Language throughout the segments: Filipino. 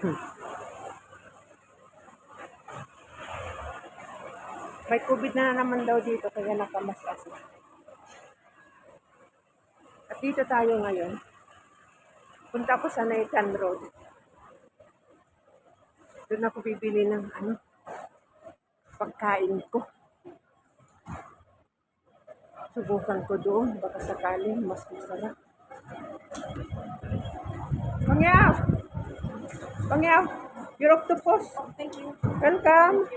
May COVID na naman daw dito kaya nakamasas na. At dito tayo ngayon. Punta ko sa Nathan Road. Doon ako bibili ng ano, pagkain ko. Subukan ko doon. Baka sakaling mas masarap. Pangyaw! Pangyaw! Your octopus. Thank you. Welcome.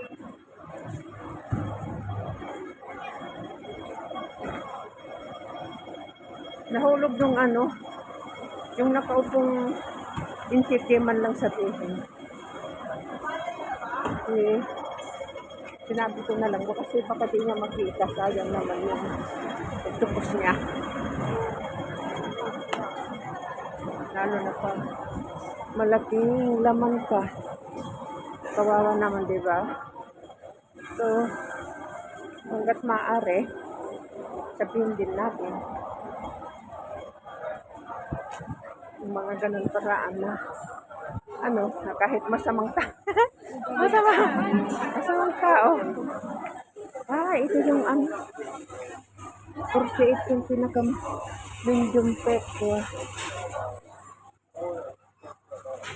Nahulog nung ano, yung nakaupong insiki man lang sabihin. Eh, sinabi ko na lang, kasi baka di niya makita, sayang naman yung octopus niya. Lalo na pa, malaking laman ka. Kawawa naman, di ba? So, hanggat maaari, sabihin din natin, yung mga ganun paraan na, ano, na kahit masamang ta masama, masamang tao. Ah, ito yung ano, 48 yung pinaka medium pet ko.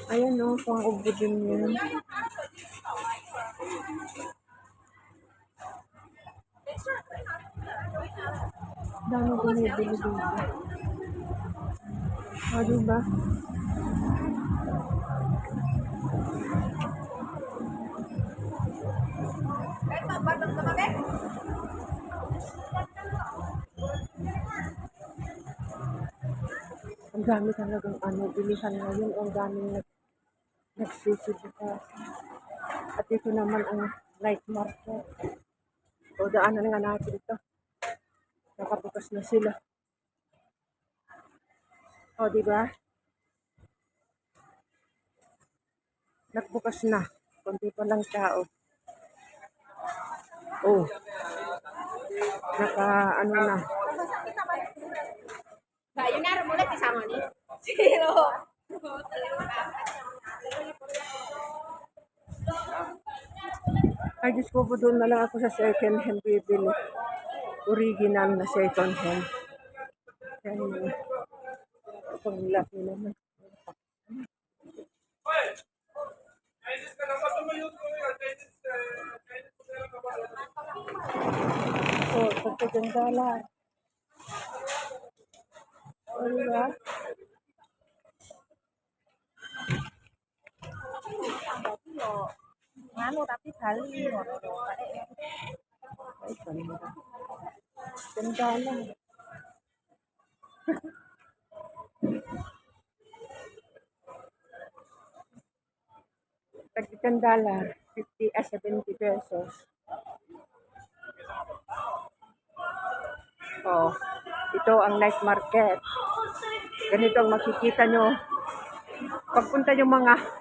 Ayan o, pang ubo din yun. Dami binibili dito. O, diba? Ang dami talagang ano, bilihan ngayon. Ang daming nag, nagsisidika. At ito naman ang night market. O, daanan nga natin ito. Nakabukas na sila. O, di ba? Nagbukas na. Kunti pa lang tao. Oh. Naka, ano na. Sayonara mo ulit isama ni. Zero. Ay, Diyos ko doon na lang ako sa second hand bibili. Original na second hand. Yan. Pang laki naman. Oh, pagkagandala. O, diba? Ano tapi. Ay, ganda. Tag-10 dollar, 50 ah, 70 pesos. Oh, ito ang night market. Ganito ang makikita nyo. Pagpunta yung mga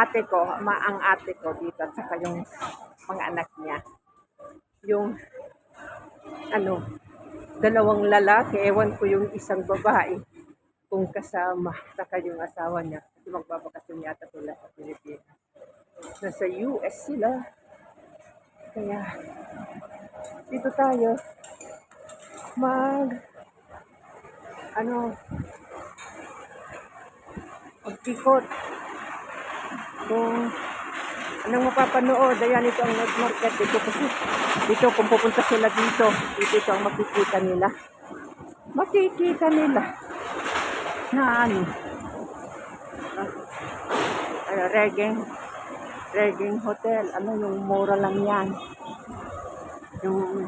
ate ko, ma ang ate ko dito, at saka yung mga anak niya. Yung, ano, dalawang lalaki, ewan ko yung isang babae, kung kasama, saka yung asawa niya. Kasi magbabakasyon yata sila sa Pilipinas. Nasa US sila. Kaya, dito tayo, mag, ano, magpikot. Kung anong mapapanood, ayan ito ang night market dito kasi dito kung pupunta sila dito, dito ito ang makikita nila. Makikita nila na ano, uh, reggae, reggae hotel, ano yung mura lang yan. Yung,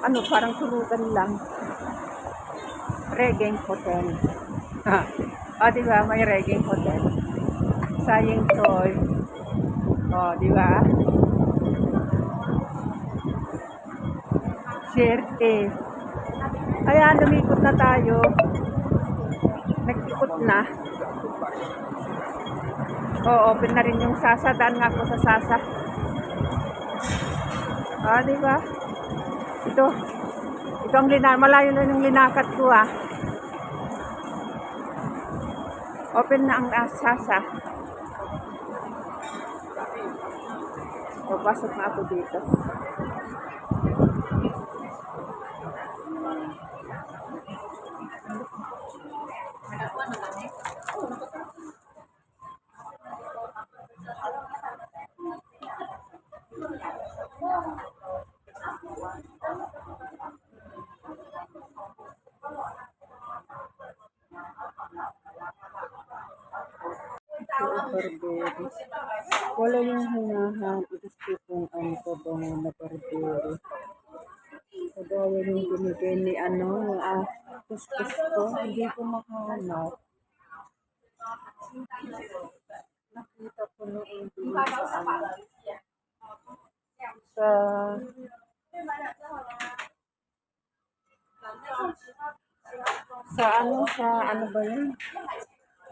ano, parang tulutan lang. Reggae hotel. Ah, di ba? May reggae hotel. Sayang Toy. Oh, di ba? Siyerte. Ayan, lumikot na tayo. Nag-ikot na. Oo, open na rin yung Sasa. Daan nga ako sa Sasa. Ah, di ba? Ito. Ito ang lina malayo na yung linakat ko ah. Open na ang ah, Sasa. Papasok na ako dito. Barberi. Wala yung hinahan. Gusto kong ano pa ba na barberi. Kagaya yung binigay ni ano, ah, kuskus ko. Hindi ko makahanap. Nakita ko noon dun sa ano. Sa sa ano, sa ano ba yun?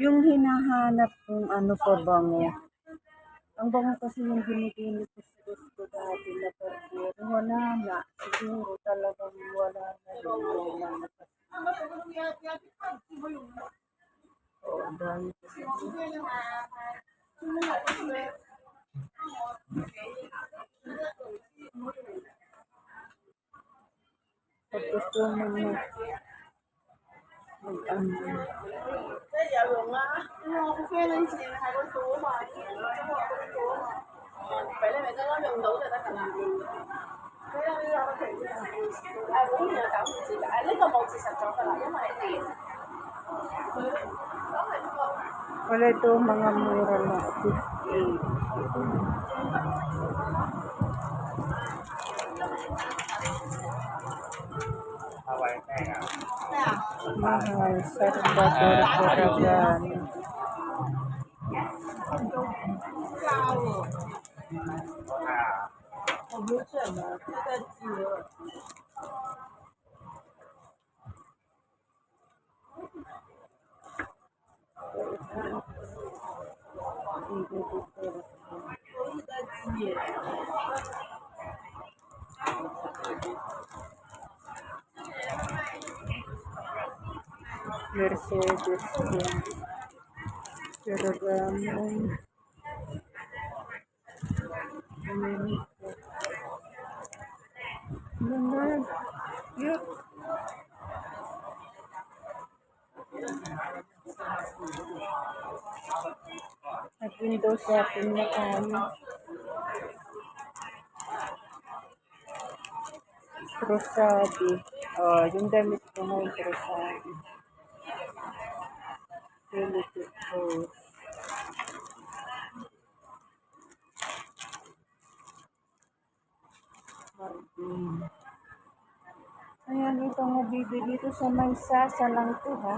Yung hinahanap kung ano pa bango. Ang bango kasi yung binigay ni Kuskus ko dati na perfume. Wala na. Siguro talagang wala na rin. Wala na. Oo, dahil pag gusto mo na mag ano, 即系有用啊！因为我个 friend 以前喺嗰度啊嘛，中学嗰度做啊嘛，俾你咪得咯，用到就得㗎啦。俾你呢个期诶会员有九五折㗎，诶呢个冇折实咗㗎啦，因为佢都系呢个。 wala ito mga mura na 58. Mengharuskan. Mercedes Benz. Caravan. America. Ganda. Cute. At window shopping na. Trusadi. Oh, yung damit ko na yung Trusadi. Philippine Post. Martin. Ayan, ito nga bibili dito sa may sasa lang to ha.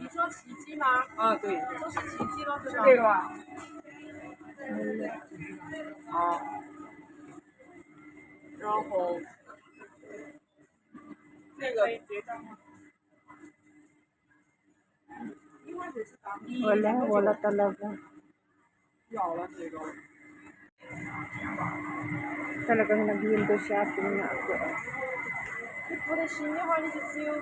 你说奇迹吗？啊，对，就是奇迹咯，对吧？这个吧。好，然后这个 Wala, wala talaga. 要 Wala, wala talaga. Talagang nag-window shopping na ako. Pura shinyo, halos it's you.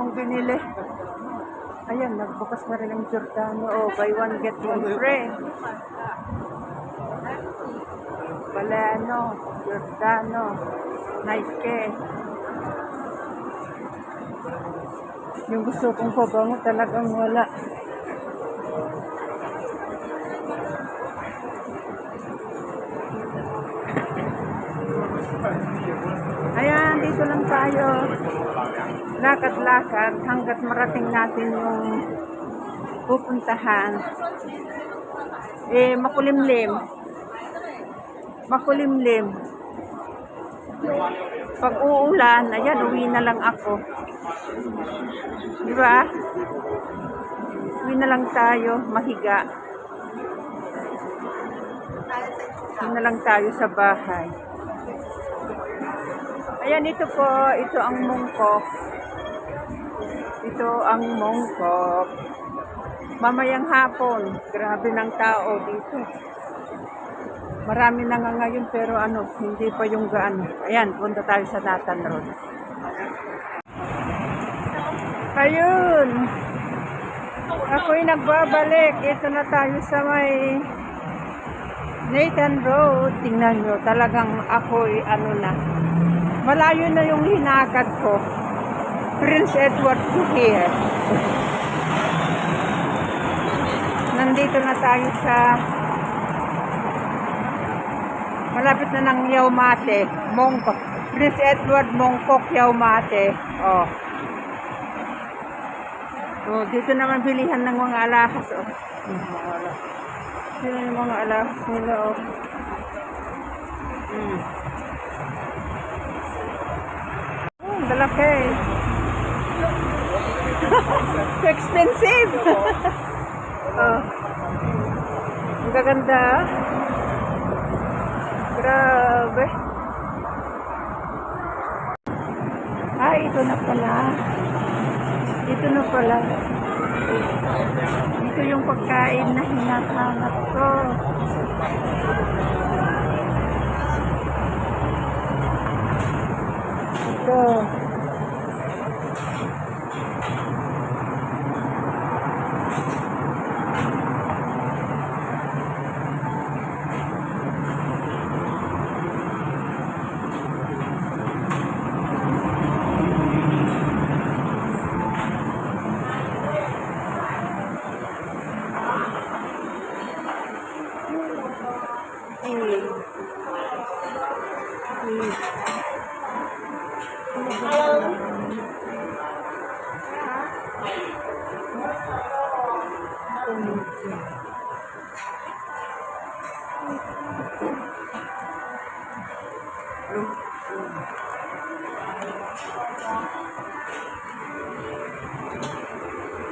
akong binili. Ayan, nagbukas na rin ang Giordano. Oh, buy one, get one free. Baleno, Giordano, Nike. Yung gusto kong pabango talagang wala. Ayan, dito lang tayo. Lakad-lakad hanggat marating natin yung pupuntahan. Eh, makulimlim. Makulimlim. Pag uulan, ayan, uwi na lang ako. Di ba? Uwi na lang tayo, mahiga. Uwi na lang tayo sa bahay. Ayan, ito po, ito ang mungkok. Ito ang mungkok. Mamayang hapon, grabe ng tao dito. Marami na nga ngayon pero ano, hindi pa yung gaano. Ayan, punta tayo sa Nathan Road. Ayun! Ako'y nagbabalik. Ito na tayo sa may Nathan Road. Tingnan nyo, talagang ako'y ano na. Malayo na yung hinakad ko. Prince Edward to here. Nandito na tayo sa malapit na ng Yaumate, Mongkok. Prince Edward Mongkok Yaumate. Oh. Oh, dito naman bilihan ng mga alahas. Oh. Sino yung mga alahas nila? Oh. Hmm. Oh, ang dalaki. Expensive. oh. Ang gaganda. ah. Grabe. Ay, ito na pala. Ito na pala. Ito yung pagkain na hinahanap ko. Ito. Eh. ลูก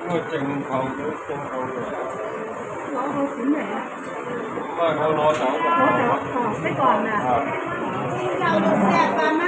ก็จึงเขาจึงเอาเลยเขาเขาถึงไหนอะว่าเขารอเสาก่อนรอเสาก่อนไปก่อนนะจริงเราดูแสบมา